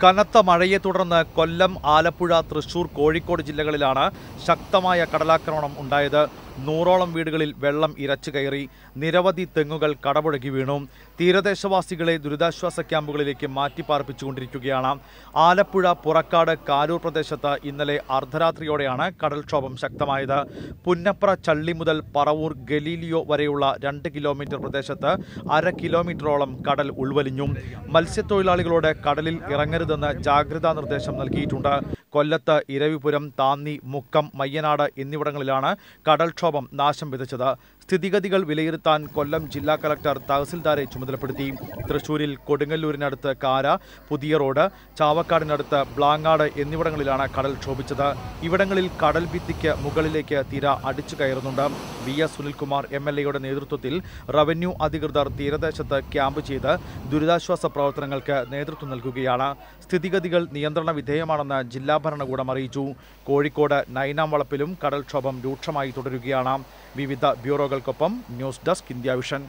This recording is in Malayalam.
കനത്ത മഴയെ തുടർന്ന് കൊല്ലം ആലപ്പുഴ തൃശൂർ കോഴിക്കോട് ജില്ലകളിലാണ് ശക്തമായ കടലാക്രമണം ഉണ്ടായത്. നൂറോളം വീടുകളിൽ വെള്ളം ഇരച്ചു കയറി നിരവധി തെങ്ങുകൾ കടപുഴകി വീണു. തീരദേശവാസികളെ ദുരിതാശ്വാസ ക്യാമ്പുകളിലേക്ക് മാറ്റിപ്പാർപ്പിച്ചുകൊണ്ടിരിക്കുകയാണ്. ആലപ്പുഴ പുറക്കാട് കാരൂർ പ്രദേശത്ത് ഇന്നലെ അർദ്ധരാത്രിയോടെയാണ് കടൽക്ഷോഭം ശക്തമായത്. പുന്നപ്ര ചള്ളി മുതൽ പറവൂർ ഗലീലിയോ വരെയുള്ള രണ്ട് കിലോമീറ്റർ പ്രദേശത്ത് അര കിലോമീറ്ററോളം കടൽ ഉൾവലിഞ്ഞു. മത്സ്യത്തൊഴിലാളികളോട് കടലിൽ ഇറങ്ങരുതെന്ന് ജാഗ്രതാ നിർദ്ദേശം നൽകിയിട്ടുണ്ട്. കൊല്ലത്ത് ഇരവിപുരം താന്നി മുക്കം മയ്യനാട് എന്നിവിടങ്ങളിലാണ് കടൽക്ഷോഭം നാശം വിതച്ചത്. സ്ഥിതിഗതികൾ വിലയിരുത്താൻ കൊല്ലം ജില്ലാ കലക്ടർ തഹസിൽദാരെ ചുമതലപ്പെടുത്തി. തൃശൂരിൽ കൊടുങ്ങല്ലൂരിനടുത്ത് കാര പുതിയ റോഡ് ചാവക്കാടിനടുത്ത് ബ്ലാങ്ങാട് എന്നിവിടങ്ങളിലാണ് കടൽ ക്ഷോഭിച്ചത്. ഇവിടങ്ങളിൽ കടൽ ഭിത്തിക്ക് മുകളിലേക്ക് തിര അടിച്ചു കയറുന്നുണ്ട്. V S Sunilkumar M L എയുടെ നേതൃത്വത്തിൽ റവന്യൂ അധികൃതർ തീരദേശത്ത് ക്യാമ്പ് ചെയ്ത് ദുരിതാശ്വാസ പ്രവർത്തനങ്ങൾക്ക് നേതൃത്വം നൽകുകയാണ്. സ്ഥിതിഗതികൾ നിയന്ത്രണ വിധേയമാണെന്ന് ജില്ലാ ഭരണകൂടം അറിയിച്ചു. കോഴിക്കോട് നൈനാം വളപ്പിലും കടൽക്ഷോഭം രൂക്ഷമായി തുടരുകയാണ്. വിവിധ ബ്യൂറോകൾക്കൊപ്പം ന്യൂസ് ഡെസ്ക് ഇന്ത്യ വിഷൻ